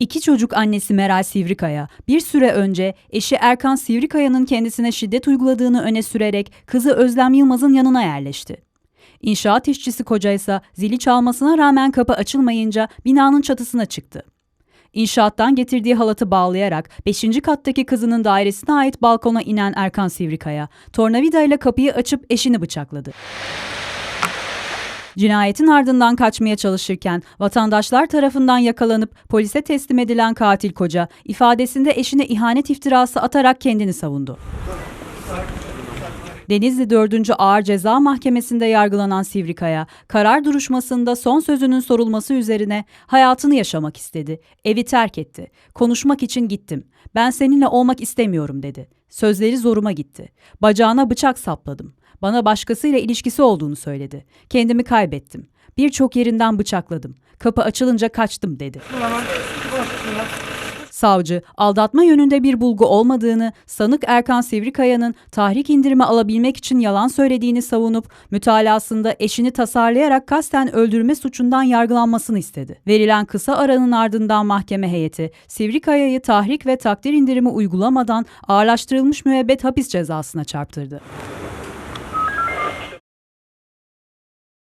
İki çocuk annesi Meral Sivrikaya bir süre önce eşi Erkan Sivrikaya'nın kendisine şiddet uyguladığını öne sürerek kızı Özlem Yılmaz'ın yanına yerleşti. İnşaat işçisi koca ise zili çalmasına rağmen kapı açılmayınca binanın çatısına çıktı. İnşaattan getirdiği halatı bağlayarak 5. kattaki kızının dairesine ait balkona inen Erkan Sivrikaya, tornavida ile kapıyı açıp eşini bıçakladı. Cinayetin ardından kaçmaya çalışırken vatandaşlar tarafından yakalanıp polise teslim edilen katil koca ifadesinde eşine ihanet iftirası atarak kendini savundu. Denizli 4. Ağır Ceza Mahkemesi'nde yargılanan Sivrikaya, karar duruşmasında son sözünün sorulması üzerine hayatını yaşamak istedi. Evi terk etti. Konuşmak için gittim. Ben seninle olmak istemiyorum dedi. Sözleri zoruma gitti. Bacağına bıçak sapladım. Bana başkasıyla ilişkisi olduğunu söyledi. Kendimi kaybettim. Birçok yerinden bıçakladım. Kapı açılınca kaçtım dedi. Savcı, aldatma yönünde bir bulgu olmadığını, sanık Erkan Sivrikaya'nın tahrik indirimi alabilmek için yalan söylediğini savunup, mütalasında eşini tasarlayarak kasten öldürme suçundan yargılanmasını istedi. Verilen kısa aranın ardından mahkeme heyeti, Sivrikaya'yı tahrik ve takdir indirimi uygulamadan ağırlaştırılmış müebbet hapis cezasına çarptırdı.